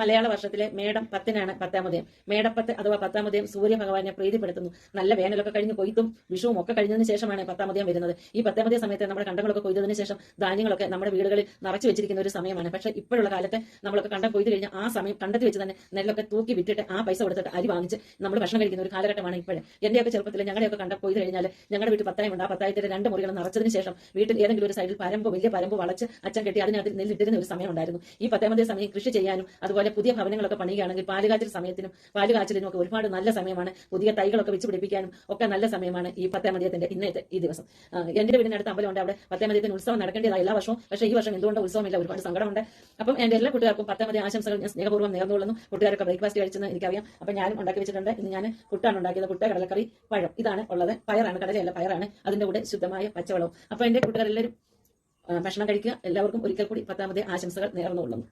മലയാള വർഷത്തിലെ മേടം പത്തിനാണ് പത്താമതയം മേടപ്പത്ത് അഥവാ പത്താമതയം സൂര്യഭഗവാനെ പ്രീതിപ്പെടുത്തുന്നു. നല്ല വേനലൊക്കെ കഴിഞ്ഞ് കൊയ്ത്തും വിഷുവും ഒക്കെ കഴിഞ്ഞതിന് ശേഷമാണ് പത്താമതയം വരുന്നത്. ഈ പത്താമതയ സമയത്ത് നമ്മുടെ കണ്ടങ്ങളൊക്കെ കൊയ്തതിന് ശേഷം ധാന്യങ്ങളൊക്കെ നമ്മുടെ വീടുകളിൽ നിറച്ചു വെച്ചിരിക്കുന്ന ഒരു സമയമാണ്. പക്ഷേ ഇപ്പോഴുള്ള കാലത്ത് നമ്മളൊക്കെ കണ്ടം കൊയ്ത് കഴിഞ്ഞാൽ ആ സമയം കണ്ടെത്തി വെച്ച് തന്നെ നെല്ലൊക്കെ തൂക്കി വിറ്റിട്ട് ആ പൈസ കൊടുത്തിട്ട് അരി വാങ്ങിച്ച് നമ്മൾ ഭക്ഷണം കഴിക്കുന്ന ഒരു കാലഘട്ടമാണ് ഇപ്പോഴും. എന്റെയൊക്കെ ചെറുപ്പത്തിൽ ഞങ്ങളുടെയൊക്കെ കണ്ടം കൊയ്ത് കഴിഞ്ഞാൽ ഞങ്ങളുടെ വീട്ടിൽ പത്തായം ഉണ്ട്. ആ പത്തായത്തിന്റെ രണ്ട് മുറികൾ നിറച്ചതിന് ശേഷം വീട്ടിൽ ഏതെങ്കിലും ഒരു സൈഡിൽ പരമ്പ് വലിയ പരമ്പ് വളച്ച് അച്ഛൻ കെട്ടി അതിനകത്ത് നെല്ലിട്ടിരുന്ന ഒരു സമയം ഉണ്ടായിരുന്നു. ഈ പത്താമതേ സമയം കൃഷി ചെയ്യാനും അതുപോലെ പുതിയ ഭവനങ്ങളൊക്കെ പണിയുകയാണെങ്കിൽ പാലുകാച്ചൽ സമയത്തിനും പാലുകാച്ചലിനും ഒക്കെ ഒരുപാട് നല്ല സമയമാണ്. പുതിയ തൈകളൊക്കെ വെച്ച് പിടിപ്പിക്കാനും ഒക്കെ നല്ല സമയമാണ് ഈ പത്താമതയത്തിന്റെ ഇന്നത്തെ ഈ ദിവസം. എന്റെ വീടിനടുത്ത് അമ്പലമുണ്ട്. അവിടെ പത്താമതയത്തിന് ഉത്സവം നടക്കേണ്ടതാണ് എല്ലാ വർഷവും. പക്ഷേ ഈ വർഷം എന്തുകൊണ്ട് ഉത്സവമില്ല ഒരുപാട് സങ്കടമുണ്ട്. അപ്പം എന്റെ എല്ലാ കുട്ടികൾക്കും പത്താമതേ ആശംസകൾ ഞാൻ സ്നേഹപൂർവം നേർന്നുകൊള്ളുന്നു. കുട്ടികാരൊക്കെ ബ്രേക്ക്ഫാസ്റ്റ് കഴിച്ചെന്ന് എനിക്കറിയാം. അപ്പം ഞാനും ഉണ്ടാക്കി വെച്ചിട്ടുണ്ട്. ഇന്ന് ഞാൻ പുട്ടാണ് ഉണ്ടാക്കിയത്. പുട്ട് കടലക്കറി പഴം. ഇതാണ് ഉള്ളത്. പയറാണ് കടലയല്ല പയറാണ്. അതിന്റെ കൂടെ ശുദ്ധമായ പച്ചവളവും അപ്പൊ എന്റെ കൂട്ടുകാരെല്ലാവരും ഭക്ഷണം കഴിക്കുക. എല്ലാവർക്കും ഒരിക്കൽ കൂടി പത്താമതേ ആശംസകൾ നേർന്നുകൊള്ളുന്നു.